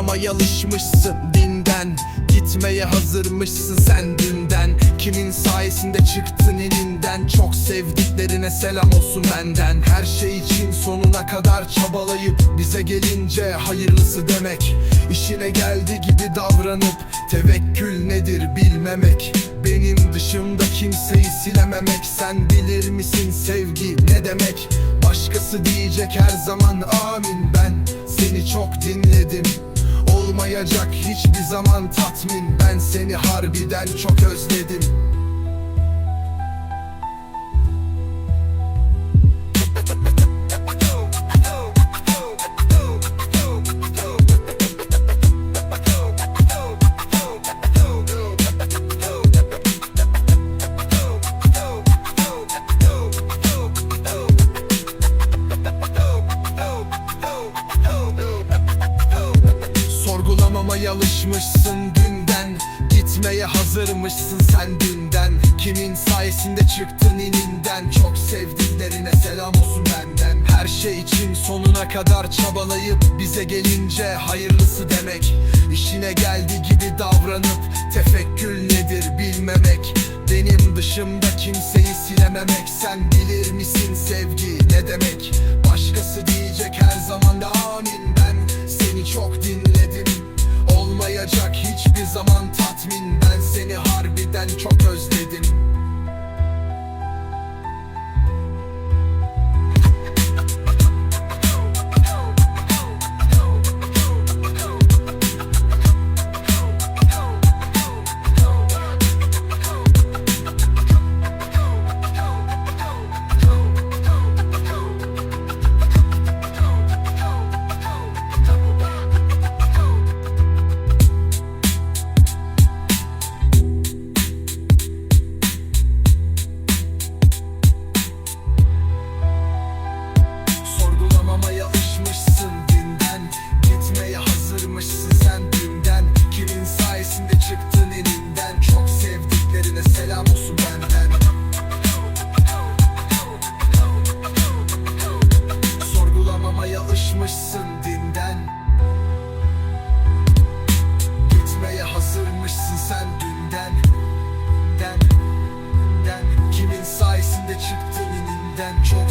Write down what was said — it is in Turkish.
Sorgulamamaya alışmışsın dinden. Gitmeye hazırmışsın sen dünden. Kimin sayesinde çıktın elinden? Çok sevdiklerine selam olsun benden. Her şey için sonuna kadar çabalayıp Bize gelince hayırlısı demek. İşine geldi gibi davranıp Tevekkül nedir bilmemek. Benim dışımda kimseyi silememek. Sen bilir misin sevgi ne demek? Başkası diyecek her zaman amin. Ben seni çok dinledim Olmayacak hiçbir zaman tatmin. Ben seni harbiden çok özledim Sorgulamamaya alışmışsın dünden. Gitmeye hazırmışsın sen dünden. Kimin sayesinde çıktın ininden? Çok sevdiklerine selam olsun benden. Her şey için sonuna kadar çabalayıp Bize gelince hayırlısı demek. İşine geldi gibi davranıp Tefekkül nedir bilmemek. Benim dışımda kimseyi silememek. Sen bilir misin sevgi ne demek? Başkası diyecek her zaman da amin Ben. Seni çok dinledim olmayacak hiçbir zaman tatmin Ben seni harbiden çok özledim. hazırmışsın dinden. Gitmeye hazırmışsın sen dünden. Den, den. Kimin sayesinde çıktın ininden? Çok